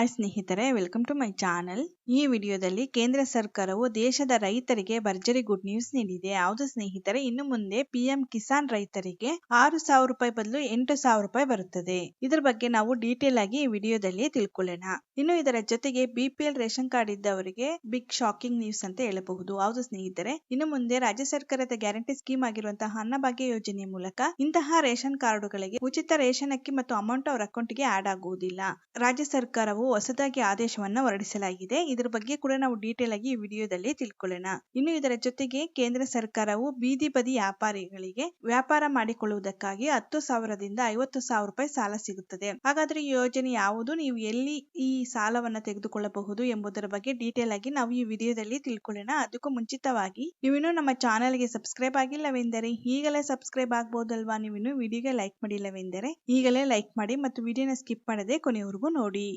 Hi ಸ್ನೇಹಿತರೆ welcome to my channel ಈ ವಿಡಿಯೋದಲ್ಲಿ ಕೇಂದ್ರ ಸರ್ಕಾರವು ದೇಶದ ರೈತರಿಗೆ ಭರ್ಜರಿ ಗುಡ್ ನ್ಯೂಸ್ ನೀಡಿದೆ. ಯಾವುದು ಸ್ನೇಹಿತರೆ, ಇನ್ನು ಮುಂದೆ ಪಿಎಂ ಕಿಸಾನ್ ರೈತರಿಗೆ ಆರು ಸಾವಿರ ರೂಪಾಯಿ ಬದಲು ಎಂಟು ಸಾವಿರ ರೂಪಾಯಿ ಬರುತ್ತದೆ. ಇದರ ಬಗ್ಗೆ ನಾವು ಡೀಟೇಲ್ ಆಗಿ ಈ ವಿಡಿಯೋದಲ್ಲಿ ತಿಳ್ಕೊಳ್ಳೋಣ. ಇನ್ನು ಇದರ ಜೊತೆಗೆ ಬಿಪಿಎಲ್ ರೇಷನ್ ಕಾರ್ಡ್ ಇದ್ದವರಿಗೆ ಬಿಗ್ ಶಾಕಿಂಗ್ ನ್ಯೂಸ್ ಅಂತ ಹೇಳಬಹುದು. ಹೌದು ಸ್ನೇಹಿತರೆ, ಇನ್ನು ಮುಂದೆ ರಾಜ್ಯ ಸರ್ಕಾರದ ಗ್ಯಾರಂಟಿ ಸ್ಕೀಮ್ ಆಗಿರುವಂತಹ ಅನ್ನಭಾಗ್ಯ ಯೋಜನೆ ಮೂಲಕ ಇಂತಹ ರೇಷನ್ ಕಾರ್ಡುಗಳಿಗೆ ಉಚಿತ ರೇಷನ್ ಅಕ್ಕಿ ಮತ್ತು ಅಮೌಂಟ್ ಅವರ ಅಕೌಂಟ್ಗೆ ಆಡ್ ಆಗುವುದಿಲ್ಲ. ರಾಜ್ಯ ಸರ್ಕಾರವು ಹೊಸದಾಗಿ ಆದೇಶವನ್ನ ಹೊರಡಿಸಲಾಗಿದೆ. ಇದರ ಬಗ್ಗೆ ಕೂಡ ನಾವು ಡೀಟೇಲ್ ಆಗಿ ಈ ವಿಡಿಯೋದಲ್ಲಿ ತಿಳ್ಕೊಳ್ಳೋಣ. ಇನ್ನು ಇದರ ಜೊತೆಗೆ ಕೇಂದ್ರ ಸರ್ಕಾರವು ಬೀದಿ ಬದಿ ವ್ಯಾಪಾರಿಗಳಿಗೆ ವ್ಯಾಪಾರ ಮಾಡಿಕೊಳ್ಳುವುದಕ್ಕಾಗಿ ಹತ್ತು ಸಾವಿರದಿಂದ ಐವತ್ತು ಸಾವಿರ ರೂಪಾಯಿ ಸಾಲ ಸಿಗುತ್ತದೆ. ಹಾಗಾದ್ರೆ ಈ ಯೋಜನೆ ಯಾವುದು? ನೀವು ಎಲ್ಲಿ ಈ ಸಾಲವನ್ನ ತೆಗೆದುಕೊಳ್ಳಬಹುದು ಎಂಬುದರ ಬಗ್ಗೆ ಡೀಟೇಲ್ ಆಗಿ ನಾವು ಈ ವಿಡಿಯೋದಲ್ಲಿ ತಿಳ್ಕೊಳ್ಳೋಣ. ಅದಕ್ಕೂ ಮುಂಚಿತವಾಗಿ ನೀವಿನ್ನು ನಮ್ಮ ಚಾನೆಲ್ಗೆ ಸಬ್ಸ್ಕ್ರೈಬ್ ಆಗಿಲ್ಲವೆಂದರೆ ಈಗಲೇ ಸಬ್ಸ್ಕ್ರೈಬ್ ಆಗ್ಬೋದಲ್ವಾ? ನೀವಿನ್ನು ವಿಡಿಯೋಗೆ ಲೈಕ್ ಮಾಡಿಲ್ಲವೆಂದರೆ ಈಗಲೇ ಲೈಕ್ ಮಾಡಿ ಮತ್ತು ವಿಡಿಯೋನ ಸ್ಕಿಪ್ ಮಾಡದೆ ಕೊನೆಯವರೆಗೂ ನೋಡಿ.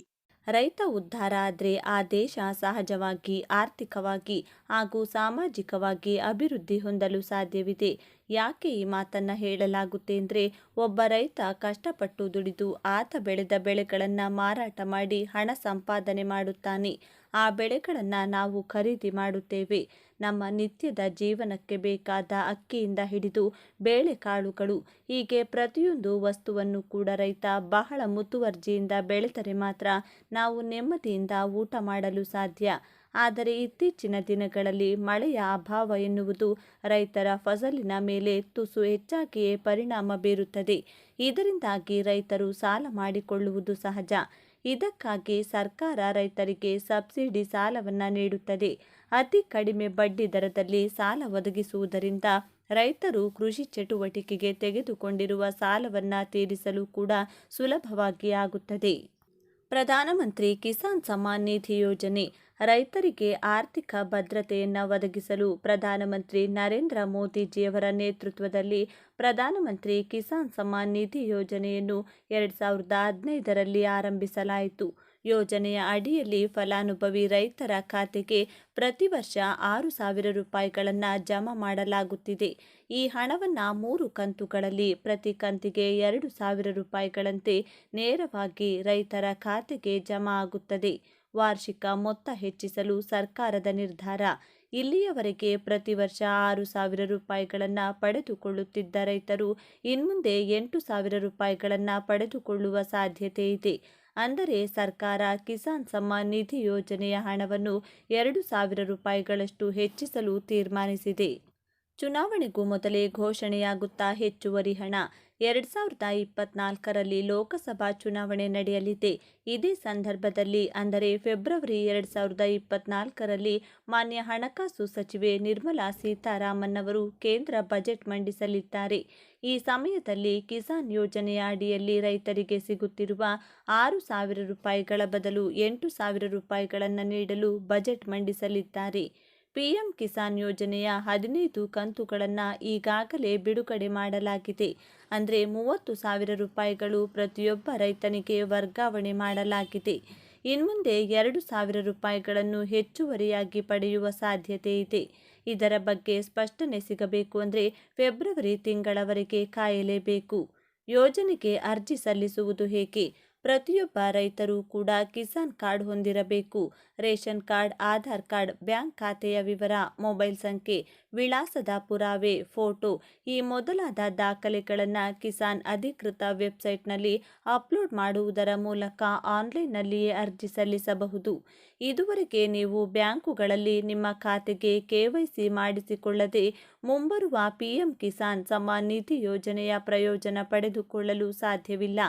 ರೈತ ಉದ್ಧಾರ ಆದರೆ ಆ ದೇಶ ಸಹಜವಾಗಿ, ಆರ್ಥಿಕವಾಗಿ ಹಾಗೂ ಸಾಮಾಜಿಕವಾಗಿ ಅಭಿವೃದ್ಧಿ ಹೊಂದಲು ಸಾಧ್ಯವಿದೆ. ಯಾಕೆ ಈ ಮಾತನ್ನು ಹೇಳಲಾಗುತ್ತೆ ಅಂದರೆ, ಒಬ್ಬ ರೈತ ಕಷ್ಟಪಟ್ಟು ದುಡಿದು ಆತ ಬೆಳೆದ ಬೆಳೆಗಳನ್ನು ಮಾರಾಟ ಮಾಡಿ ಹಣ ಸಂಪಾದನೆ ಮಾಡುತ್ತಾನೆ. ಆ ಬೆಳೆಗಳನ್ನು ನಾವು ಖರೀದಿ ಮಾಡುತ್ತೇವೆ. ನಮ್ಮ ನಿತ್ಯದ ಜೀವನಕ್ಕೆ ಬೇಕಾದ ಅಕ್ಕಿಯಿಂದ ಹಿಡಿದು ಬೇಳೆಕಾಳುಗಳು. ಹೀಗೆ ಪ್ರತಿಯೊಂದು ವಸ್ತುವನ್ನು ಕೂಡ ರೈತ ಬಹಳ ಮುತುವರ್ಜಿಯಿಂದ ಬೆಳೆದರೆ ಮಾತ್ರ ನಾವು ನೆಮ್ಮದಿಯಿಂದ ಊಟ ಮಾಡಲು ಸಾಧ್ಯ. ಆದರೆ ಇತ್ತೀಚಿನ ದಿನಗಳಲ್ಲಿ ಮಳೆಯ ಅಭಾವ ಎನ್ನುವುದು ರೈತರ ಫಸಲಿನ ಮೇಲೆ ತುಸು ಹೆಚ್ಚಾಗಿಯೇ ಪರಿಣಾಮ ಬೀರುತ್ತದೆ. ಇದರಿಂದಾಗಿ ರೈತರು ಸಾಲ ಮಾಡಿಕೊಳ್ಳುವುದು ಸಹಜ. ಇದಕ್ಕಾಗಿ ಸರ್ಕಾರ ರೈತರಿಗೆ ಸಬ್ಸಿಡಿ ಸಾಲವನ್ನು ನೀಡುತ್ತದೆ. ಅತಿ ಕಡಿಮೆ ಬಡ್ಡಿ ದರದಲ್ಲಿ ಸಾಲ ಒದಗಿಸುವುದರಿಂದ ರೈತರು ಕೃಷಿ ಚಟುವಟಿಕೆಗೆ ತೆಗೆದುಕೊಂಡಿರುವ ಸಾಲವನ್ನು ತೀರಿಸಲು ಕೂಡ ಸುಲಭವಾಗಿ ಆಗುತ್ತದೆ. ಪ್ರಧಾನಮಂತ್ರಿ ಕಿಸಾನ್ ಸಮ್ಮಾನ್ ನಿಧಿ ಯೋಜನೆ ರೈತರಿಗೆ ಆರ್ಥಿಕ ಭದ್ರತೆಯನ್ನು ಒದಗಿಸಲು ಪ್ರಧಾನಮಂತ್ರಿ ನರೇಂದ್ರ ಮೋದಿಜಿಯವರ ನೇತೃತ್ವದಲ್ಲಿ ಪ್ರಧಾನಮಂತ್ರಿ ಕಿಸಾನ್ ಸಮ್ಮಾನ್ ನಿಧಿ ಯೋಜನೆಯನ್ನು ಎರಡು ಸಾವಿರದ ಹದಿನೈದರಲ್ಲಿ ಆರಂಭಿಸಲಾಯಿತು. ಯೋಜನೆಯ ಅಡಿಯಲ್ಲಿ ಫಲಾನುಭವಿ ರೈತರ ಖಾತೆಗೆ ಪ್ರತಿ ವರ್ಷ ಆರು ಸಾವಿರ ರೂಪಾಯಿಗಳನ್ನು ಜಮಾ ಮಾಡಲಾಗುತ್ತಿದೆ. ಈ ಹಣವನ್ನು ಮೂರು ಕಂತುಗಳಲ್ಲಿ ಪ್ರತಿ ಕಂತಿಗೆ ಎರಡು ಸಾವಿರ ರೂಪಾಯಿಗಳಂತೆ ನೇರವಾಗಿ ರೈತರ ಖಾತೆಗೆ ಜಮಾ ಆಗುತ್ತದೆ. ವಾರ್ಷಿಕ ಮೊತ್ತ ಹೆಚ್ಚಿಸಲು ಸರ್ಕಾರದ ನಿರ್ಧಾರ, ಇಲ್ಲಿಯವರೆಗೆ ಪ್ರತಿ ವರ್ಷ ಆರು ಸಾವಿರ ರೂಪಾಯಿಗಳನ್ನು ಪಡೆದುಕೊಳ್ಳುತ್ತಿದ್ದ ರೈತರು ಇನ್ಮುಂದೆ ಎಂಟು ಸಾವಿರ ರೂಪಾಯಿಗಳನ್ನು ಪಡೆದುಕೊಳ್ಳುವ ಸಾಧ್ಯತೆ ಇದೆ. ಅಂದರೆ ಸರ್ಕಾರ ಕಿಸಾನ್ ಸಮ್ಮಾನ್ ನಿಧಿ ಯೋಜನೆಯ ಹಣವನ್ನು ಎರಡು ಸಾವಿರ ರೂಪಾಯಿಗಳಷ್ಟು ಹೆಚ್ಚಿಸಲು ತೀರ್ಮಾನಿಸಿದೆ. ಚುನಾವಣೆಗೂ ಮೊದಲೇ ಘೋಷಣೆಯಾಗುತ್ತಾ ಹೆಚ್ಚುವರಿ ಹಣ ಎರಡು ಸಾವಿರದ ಇಪ್ಪತ್ನಾಲ್ಕರಲ್ಲಿ ಲೋಕಸಭಾ ಚುನಾವಣೆ ನಡೆಯಲಿದೆ. ಇದೇ ಸಂದರ್ಭದಲ್ಲಿ, ಅಂದರೆ ಫೆಬ್ರವರಿ ಎರಡು ಸಾವಿರದ ಇಪ್ಪತ್ನಾಲ್ಕರಲ್ಲಿ ಮಾನ್ಯ ಹಣಕಾಸು ಸಚಿವೆ ನಿರ್ಮಲಾ ಸೀತಾರಾಮನ್ ಅವರು ಕೇಂದ್ರ ಬಜೆಟ್ ಮಂಡಿಸಲಿದ್ದಾರೆ. ಈ ಸಮಯದಲ್ಲಿ ಕಿಸಾನ್ ಯೋಜನೆಯ ಅಡಿಯಲ್ಲಿ ರೈತರಿಗೆ ಸಿಗುತ್ತಿರುವ ಆರು ಸಾವಿರ ರೂಪಾಯಿಗಳ ಬದಲು ಎಂಟು ಸಾವಿರ ರೂಪಾಯಿಗಳನ್ನು ನೀಡಲು ಬಜೆಟ್ ಮಂಡಿಸಲಿದ್ದಾರೆ. ಪಿಎಂ ಕಿಸಾನ್ ಯೋಜನೆಯ ಹದಿನೈದು ಕಂತುಗಳನ್ನು ಈಗಾಗಲೇ ಬಿಡುಗಡೆ ಮಾಡಲಾಗಿದೆ. ಅಂದರೆ ಮೂವತ್ತು ಸಾವಿರ ರೂಪಾಯಿಗಳು ಪ್ರತಿಯೊಬ್ಬ ರೈತನಿಗೆ ವರ್ಗಾವಣೆ ಮಾಡಲಾಗಿದೆ. ಇನ್ಮುಂದೆ ಎರಡು ಸಾವಿರ ರೂಪಾಯಿಗಳನ್ನು ಹೆಚ್ಚುವರಿಯಾಗಿ ಪಡೆಯುವ ಸಾಧ್ಯತೆ ಇದೆ. ಇದರ ಬಗ್ಗೆ ಸ್ಪಷ್ಟನೆ ಸಿಗಬೇಕು ಅಂದರೆ ಫೆಬ್ರವರಿ ತಿಂಗಳವರೆಗೆ ಕಾಯಲೇಬೇಕು. ಯೋಜನೆಗೆ ಅರ್ಜಿ ಸಲ್ಲಿಸುವುದು ಹೇಗೆ? ಪ್ರತಿಯೊಬ್ಬ ರೈತರು ಕೂಡ ಕಿಸಾನ್ ಕಾರ್ಡ್ ಹೊಂದಿರಬೇಕು. Ration card, Aadhaar card, bank ಖಾತೆಯ ವಿವರ, ಮೊಬೈಲ್ ಸಂಖ್ಯೆ, ವಿಳಾಸದ ಪುರಾವೆ, ಫೋಟೋ ಈ ಮೊದಲಾದ ದಾಖಲೆಗಳನ್ನು ಕಿಸಾನ್ ಅಧಿಕೃತ ವೆಬ್ಸೈಟ್ನಲ್ಲಿ ಅಪ್ಲೋಡ್ ಮಾಡುವುದರ ಮೂಲಕ ಆನ್ಲೈನ್ನಲ್ಲಿಯೇ ಅರ್ಜಿ ಸಲ್ಲಿಸಬಹುದು. ಇದುವರೆಗೆ ನೀವು ಬ್ಯಾಂಕುಗಳಲ್ಲಿ ನಿಮ್ಮ ಖಾತೆಗೆ ಕೆವೈಸಿ ಮಾಡಿಸಿಕೊಳ್ಳದೆ ಮುಂಬರುವ ಪಿಎಂ ಕಿಸಾನ್ ಸಮ್ಮಾನ್ ನಿಧಿ ಯೋಜನೆಯ ಪ್ರಯೋಜನ ಪಡೆದುಕೊಳ್ಳಲು ಸಾಧ್ಯವಿಲ್ಲ.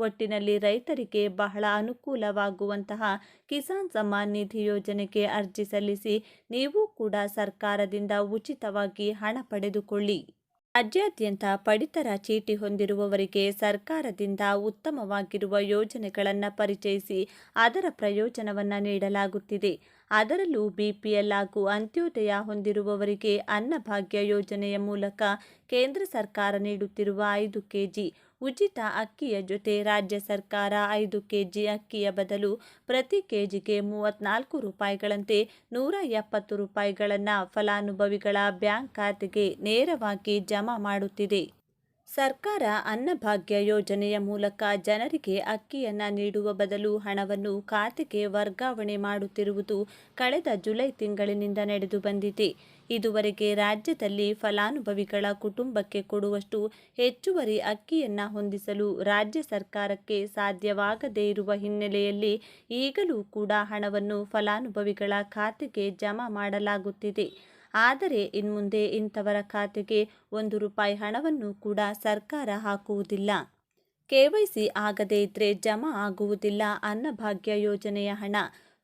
ಒಟ್ಟಿನಲ್ಲಿ ರೈತರಿಗೆ ಬಹಳ ಅನುಕೂಲವಾಗುವಂತಹ ಕಿಸಾನ್ ಸಮ್ಮಾನ್ ನಿಧಿ ಯೋಜನೆಗೆ ಅರ್ಜಿ ಸಲ್ಲಿಸಿ ನೀವು ಕೂಡ ಸರ್ಕಾರದಿಂದ ಉಚಿತವಾಗಿ ಹಣ ಪಡೆದುಕೊಳ್ಳಿ. ರಾಜ್ಯಾದ್ಯಂತ ಪಡಿತರ ಚೀಟಿ ಹೊಂದಿರುವವರಿಗೆ ಸರ್ಕಾರದಿಂದ ಉತ್ತಮವಾಗಿರುವ ಯೋಜನೆಗಳನ್ನು ಪರಿಚಯಿಸಿ ಅದರ ಪ್ರಯೋಜನವನ್ನು ನೀಡಲಾಗುತ್ತಿದೆ. ಅದರಲ್ಲೂ ಬಿಪಿಎಲ್ ಹಾಗೂ ಅಂತ್ಯೋದಯ ಹೊಂದಿರುವವರಿಗೆ ಅನ್ನಭಾಗ್ಯ ಯೋಜನೆಯ ಮೂಲಕ ಕೇಂದ್ರ ಸರ್ಕಾರ ನೀಡುತ್ತಿರುವ ಐದು ಕೆಜಿ ಉಚಿತ ಅಕ್ಕಿಯ ಜೊತೆ ರಾಜ್ಯ ಸರ್ಕಾರ ಐದು ಕೆಜಿ ಅಕ್ಕಿಯ ಬದಲು ಪ್ರತಿ ಕೆಜಿಗೆ ಮೂವತ್ನಾಲ್ಕು ರೂಪಾಯಿಗಳಂತೆ ನೂರ ಎಪ್ಪತ್ತು ರೂಪಾಯಿಗಳನ್ನು ಫಲಾನುಭವಿಗಳ ಬ್ಯಾಂಕ್ ಖಾತೆಗೆ ನೇರವಾಗಿ ಜಮಾ ಮಾಡುತ್ತಿದೆ. ಸರ್ಕಾರ ಅನ್ನಭಾಗ್ಯ ಯೋಜನೆಯ ಮೂಲಕ ಜನರಿಗೆ ಅಕ್ಕಿಯನ್ನು ನೀಡುವ ಬದಲು ಹಣವನ್ನು ಖಾತೆಗೆ ವರ್ಗಾವಣೆ ಮಾಡುತ್ತಿರುವುದು ಕಳೆದ ಜುಲೈ ತಿಂಗಳಿನಿಂದ ನಡೆದು ಬಂದಿದೆ. ಇದುವರೆಗೆ ರಾಜ್ಯದಲ್ಲಿ ಫಲಾನುಭವಿಗಳ ಕುಟುಂಬಕ್ಕೆ ಕೊಡುವಷ್ಟು ಹೆಚ್ಚುವರಿ ಅಕ್ಕಿಯನ್ನು ಹೊಂದಿಸಲು ರಾಜ್ಯ ಸರ್ಕಾರಕ್ಕೆ ಸಾಧ್ಯವಾಗದೇ ಇರುವ ಹಿನ್ನೆಲೆಯಲ್ಲಿ ಈಗಲೂ ಕೂಡ ಹಣವನ್ನು ಫಲಾನುಭವಿಗಳ ಖಾತೆಗೆ ಜಮಾ ಮಾಡಲಾಗುತ್ತಿದೆ. ಆದರೆ ಇನ್ಮುಂದೆ ಇಂಥವರ ಖಾತೆಗೆ ಒಂದು ರೂಪಾಯಿ ಹಣವನ್ನು ಕೂಡ ಸರ್ಕಾರ ಹಾಕುವುದಿಲ್ಲ. ಕೆವೈಸಿ ಆಗದೇ ಇದ್ರೆ ಜಮಾ ಆಗುವುದಿಲ್ಲ ಅನ್ನಭಾಗ್ಯ ಯೋಜನೆಯ ಹಣ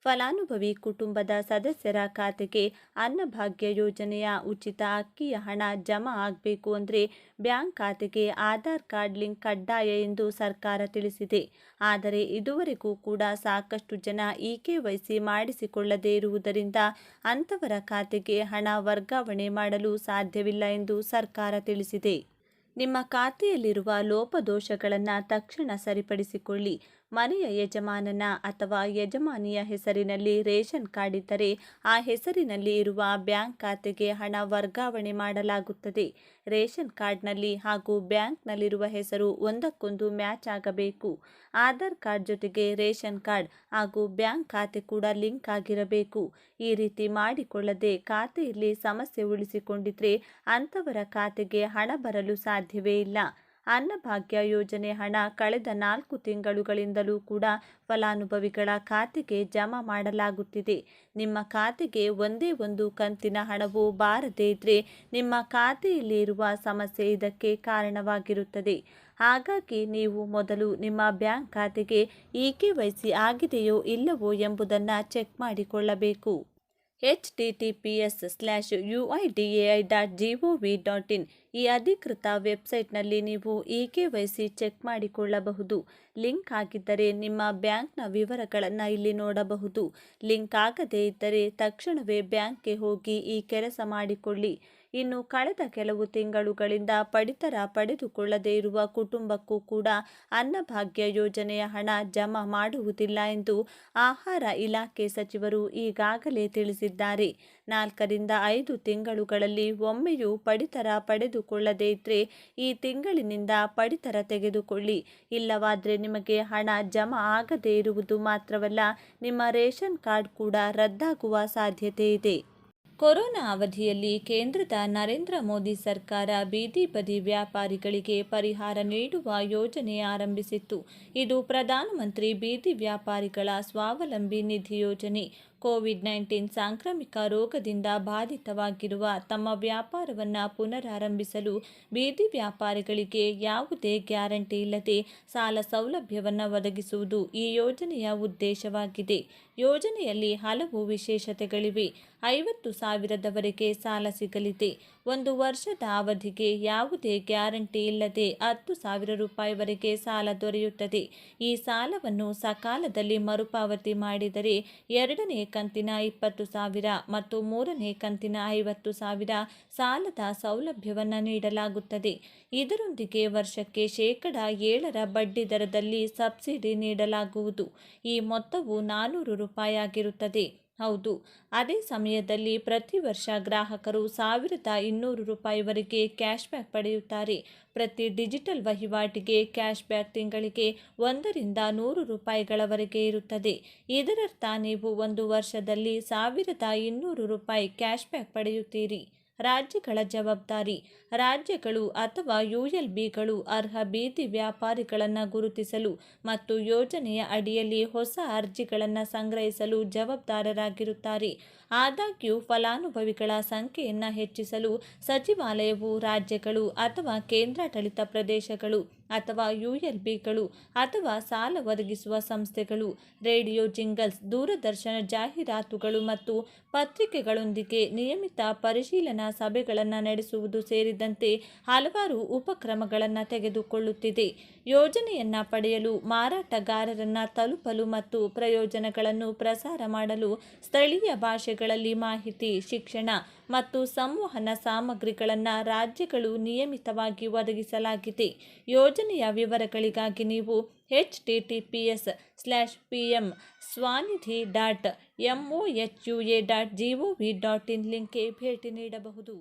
ಫಲಾನುಭವಿ ಕುಟುಂಬದ ಸದಸ್ಯರ ಖಾತೆಗೆ ಅನ್ನಭಾಗ್ಯ ಯೋಜನೆಯ ಉಚಿತ ಅಕ್ಕಿಯ ಹಣ ಜಮಾ ಆಗಬೇಕು ಅಂದರೆ ಬ್ಯಾಂಕ್ ಖಾತೆಗೆ ಆಧಾರ್ ಕಾರ್ಡ್ ಲಿಂಕ್ ಕಡ್ಡಾಯ ಎಂದು ಸರ್ಕಾರ ತಿಳಿಸಿದೆ. ಆದರೆ ಇದುವರೆಗೂ ಕೂಡ ಸಾಕಷ್ಟು ಜನ ಇ ಕೆ ವೈಸಿ ಮಾಡಿಸಿಕೊಳ್ಳದೇ ಇರುವುದರಿಂದ ಅಂಥವರ ಖಾತೆಗೆ ಹಣ ವರ್ಗಾವಣೆ ಮಾಡಲು ಸಾಧ್ಯವಿಲ್ಲ ಎಂದು ಸರ್ಕಾರ ತಿಳಿಸಿದೆ. ನಿಮ್ಮ ಖಾತೆಯಲ್ಲಿರುವ ಲೋಪದೋಷಗಳನ್ನು ತಕ್ಷಣ ಸರಿಪಡಿಸಿಕೊಳ್ಳಿ. ಮನೆಯ ಯಜಮಾನನ ಅಥವಾ ಯಜಮಾನಿಯ ಹೆಸರಿನಲ್ಲಿ ರೇಷನ್ ಕಾರ್ಡ್ ಇದ್ದರೆ ಆ ಹೆಸರಿನಲ್ಲಿ ಇರುವ ಬ್ಯಾಂಕ್ ಖಾತೆಗೆ ಹಣ ವರ್ಗಾವಣೆ ಮಾಡಲಾಗುತ್ತದೆ. ರೇಷನ್ ಕಾರ್ಡ್ನಲ್ಲಿ ಹಾಗೂ ಬ್ಯಾಂಕ್ನಲ್ಲಿರುವ ಹೆಸರು ಒಂದಕ್ಕೊಂದು ಮ್ಯಾಚ್ ಆಗಬೇಕು. ಆಧಾರ್ ಕಾರ್ಡ್ ಜೊತೆಗೆ ರೇಷನ್ ಕಾರ್ಡ್ ಹಾಗೂ ಬ್ಯಾಂಕ್ ಖಾತೆ ಕೂಡ ಲಿಂಕ್ ಆಗಿರಬೇಕು. ಈ ರೀತಿ ಮಾಡಿಕೊಳ್ಳದೆ ಖಾತೆಯಲ್ಲಿ ಸಮಸ್ಯೆ ಉಳಿಸಿಕೊಂಡಿದ್ರೆ ಅಂಥವರ ಖಾತೆಗೆ ಹಣ ಬರಲು ಸಾಧ್ಯವೇ ಇಲ್ಲ. ಅನ್ನಭಾಗ್ಯ ಯೋಜನೆ ಹಣ ಕಳೆದ ನಾಲ್ಕು ತಿಂಗಳುಗಳಿಂದಲೂ ಕೂಡ ಫಲಾನುಭವಿಗಳ ಖಾತೆಗೆ ಜಮಾ ಮಾಡಲಾಗುತ್ತಿದೆ. ನಿಮ್ಮ ಖಾತೆಗೆ ಒಂದೇ ಒಂದು ಕಂತಿನ ಹಣವು ಬಾರದೇ ಇದ್ರೆ ನಿಮ್ಮ ಖಾತೆಯಲ್ಲಿ ಇರುವ ಸಮಸ್ಯೆ ಇದಕ್ಕೆ ಕಾರಣವಾಗಿರುತ್ತದೆ. ಹಾಗಾಗಿ ನೀವು ಮೊದಲು ನಿಮ್ಮ ಬ್ಯಾಂಕ್ ಖಾತೆಗೆ ಇ ಕೆ ವೈಸಿ ಆಗಿದೆಯೋ ಇಲ್ಲವೋ ಎಂಬುದನ್ನು ಚೆಕ್ ಮಾಡಿಕೊಳ್ಳಬೇಕು. H T T P S slash U I D A I dot G O V dot in ಈ ಅಧಿಕೃತ ವೆಬ್ಸೈಟ್ನಲ್ಲಿ ನೀವು E K Y C check ಮಾಡಿಕೊಳ್ಳಬಹುದು. ಲಿಂಕ್ ಆಗಿದ್ದರೆ ನಿಮ್ಮ ಬ್ಯಾಂಕ್ನ ವಿವರಗಳನ್ನು ಇಲ್ಲಿ ನೋಡಬಹುದು. ಲಿಂಕ್ ಆಗದೇ ಇದ್ದರೆ ತಕ್ಷಣವೇ ಬ್ಯಾಂಕ್ಗೆ ಹೋಗಿ ಈ ಕೆಲಸ ಮಾಡಿಕೊಳ್ಳಿ. ಇನ್ನು ಕಳೆದ ಕೆಲವು ತಿಂಗಳುಗಳಿಂದ ಪಡಿತರ ಪಡೆದುಕೊಳ್ಳದೇ ಇರುವ ಕುಟುಂಬಕ್ಕೂ ಕೂಡ ಅನ್ನಭಾಗ್ಯ ಯೋಜನೆಯ ಹಣ ಜಮಾ ಮಾಡುವುದಿಲ್ಲ ಎಂದು ಆಹಾರ ಇಲಾಖೆ ಸಚಿವರು ಈಗಾಗಲೇ ತಿಳಿಸಿದ್ದಾರೆ. ನಾಲ್ಕರಿಂದ ಐದು ತಿಂಗಳುಗಳಲ್ಲಿ ಒಮ್ಮೆಯೂ ಪಡಿತರ ಪಡೆದುಕೊಳ್ಳದೇ ಇದ್ದರೆ ಈ ತಿಂಗಳಿನಿಂದ ಪಡಿತರ ತೆಗೆದುಕೊಳ್ಳಿ. ಇಲ್ಲವಾದರೆ ನಿಮಗೆ ಹಣ ಜಮಾ ಆಗದೇ ಇರುವುದು ಮಾತ್ರವಲ್ಲ, ನಿಮ್ಮ ರೇಷನ್ ಕಾರ್ಡ್ ಕೂಡ ರದ್ದಾಗುವ ಸಾಧ್ಯತೆ ಇದೆ. ಕೊರೋನಾ ಅವಧಿಯಲ್ಲಿ ಕೇಂದ್ರದ ನರೇಂದ್ರ ಮೋದಿ ಸರ್ಕಾರ ಬೀದಿ ಬದಿ ವ್ಯಾಪಾರಿಗಳಿಗೆ ಪರಿಹಾರ ನೀಡುವ ಯೋಜನೆ ಆರಂಭಿಸಿತ್ತು. ಇದು ಪ್ರಧಾನಮಂತ್ರಿ ಬೀದಿ ವ್ಯಾಪಾರಿಗಳ ಸ್ವಾವಲಂಬಿ ನಿಧಿ ಯೋಜನೆ. ಕೋವಿಡ್ ನೈನ್ಟೀನ್ ಸಾಂಕ್ರಾಮಿಕ ರೋಗದಿಂದ ಬಾಧಿತವಾಗಿರುವ ತಮ್ಮ ವ್ಯಾಪಾರವನ್ನು ಪುನರಾರಂಭಿಸಲು ಬೀದಿ ವ್ಯಾಪಾರಿಗಳಿಗೆ ಯಾವುದೇ ಗ್ಯಾರಂಟಿ ಇಲ್ಲದೆ ಸಾಲ ಸೌಲಭ್ಯವನ್ನು ಒದಗಿಸುವುದು ಈ ಯೋಜನೆಯ ಉದ್ದೇಶವಾಗಿದೆ. ಯೋಜನೆಯಲ್ಲಿ ಹಲವು ವಿಶೇಷತೆಗಳಿವೆ. ಐವತ್ತು ಸಾವಿರದವರೆಗೆ ಸಾಲ ಸಿಗಲಿದೆ. ಒಂದು ವರ್ಷದ ಅವಧಿಗೆ ಯಾವುದೇ ಗ್ಯಾರಂಟಿ ಇಲ್ಲದೆ ಹತ್ತು ಸಾವಿರ ರೂಪಾಯಿವರೆಗೆ ಸಾಲ ದೊರೆಯುತ್ತದೆ. ಈ ಸಾಲವನ್ನು ಸಕಾಲದಲ್ಲಿ ಮರುಪಾವತಿ ಮಾಡಿದರೆ ಎರಡನೇ ಕಂತಿನ ಇಪ್ಪತ್ತು ಸಾವಿರ ಮತ್ತು ಮೂರನೇ ಕಂತಿನ ಐವತ್ತು ಸಾವಿರ ಸಾಲದ ಸೌಲಭ್ಯವನ್ನು ನೀಡಲಾಗುತ್ತದೆ. ಇದರೊಂದಿಗೆ ವರ್ಷಕ್ಕೆ ಶೇಕಡ ಏಳರ ಬಡ್ಡಿ ದರದಲ್ಲಿ ಸಬ್ಸಿಡಿ ನೀಡಲಾಗುವುದು. ಈ ಮೊತ್ತವು ನಾನ್ನೂರು ರೂಪಾಯಿ ಆಗಿರುತ್ತದೆ ಹೌದು. ಅದೇ ಸಮಯದಲ್ಲಿ ಪ್ರತಿ ವರ್ಷ ಗ್ರಾಹಕರು ಸಾವಿರದ ಇನ್ನೂರು ರೂಪಾಯಿವರೆಗೆ ಕ್ಯಾಶ್ಬ್ಯಾಕ್ ಪಡೆಯುತ್ತಾರೆ. ಪ್ರತಿ ಡಿಜಿಟಲ್ ವಹಿವಾಟಿಗೆ ಕ್ಯಾಶ್ಬ್ಯಾಕ್ ತಿಂಗಳಿಗೆ ಒಂದರಿಂದ ನೂರು ರೂಪಾಯಿಗಳವರೆಗೆ ಇರುತ್ತದೆ. ಇದರರ್ಥ ನೀವು ಒಂದು ವರ್ಷದಲ್ಲಿ ಸಾವಿರದ ಇನ್ನೂರು ರೂಪಾಯಿ ಕ್ಯಾಶ್ಬ್ಯಾಕ್ ಪಡೆಯುತ್ತೀರಿ. ರಾಜ್ಯಗಳ ಜವಾಬ್ದಾರಿ. ರಾಜ್ಯಗಳು ಅಥವಾ ಯುಎಲ್ಬಿಗಳು ಅರ್ಹ ಬೀದಿ ವ್ಯಾಪಾರಿಗಳನ್ನು ಗುರುತಿಸಲು ಮತ್ತು ಯೋಜನೆಯ ಅಡಿಯಲ್ಲಿ ಹೊಸ ಅರ್ಜಿಗಳನ್ನು ಸಂಗ್ರಹಿಸಲು ಜವಾಬ್ದಾರರಾಗಿರುತ್ತಾರೆ. ಆದಾಗ್ಯೂ ಫಲಾನುಭವಿಗಳ ಸಂಖ್ಯೆಯನ್ನು ಹೆಚ್ಚಿಸಲು ಸಚಿವಾಲಯವು ರಾಜ್ಯಗಳು ಅಥವಾ ಕೇಂದ್ರಾಡಳಿತ ಪ್ರದೇಶಗಳು ಅಥವಾ ಯು ಎಲ್ ಬಿಗಳು ಅಥವಾ ಸಾಲ ಒದಗಿಸುವ ಸಂಸ್ಥೆಗಳು, ರೇಡಿಯೋ ಜಿಂಗಲ್ಸ್, ದೂರದರ್ಶನ ಜಾಹೀರಾತುಗಳು ಮತ್ತು ಪತ್ರಿಕೆಗಳೊಂದಿಗೆ ನಿಯಮಿತ ಪರಿಶೀಲನಾ ಸಭೆಗಳನ್ನು ನಡೆಸುವುದು ಸೇರಿದಂತೆ ಹಲವಾರು ಉಪಕ್ರಮಗಳನ್ನು ತೆಗೆದುಕೊಳ್ಳುತ್ತಿದೆ. ಯೋಜನೆಯನ್ನು ಪಡೆಯಲು ಮಾರಾಟಗಾರರನ್ನು ತಲುಪಲು ಮತ್ತು ಪ್ರಯೋಜನಗಳನ್ನು ಪ್ರಸಾರ ಮಾಡಲು ಸ್ಥಳೀಯ ಭಾಷೆಗಳಲ್ಲಿ ಮಾಹಿತಿ, ಶಿಕ್ಷಣ ಮತ್ತು ಸಂವಹನ ಸಾಮಗ್ರಿಗಳನ್ನು ರಾಜ್ಯಗಳು ನಿಯಮಿತವಾಗಿ ಒದಗಿಸಲಾಗಿದೆ. ಯೋಜನೆಯ ವಿವರಗಳಿಗಾಗಿ ನೀವು H T T P S slash P M Svanidhi dot M O H U A dot G O V dot in ಲಿಂಕ್ಗೆ ಭೇಟಿ ನೀಡಬಹುದು.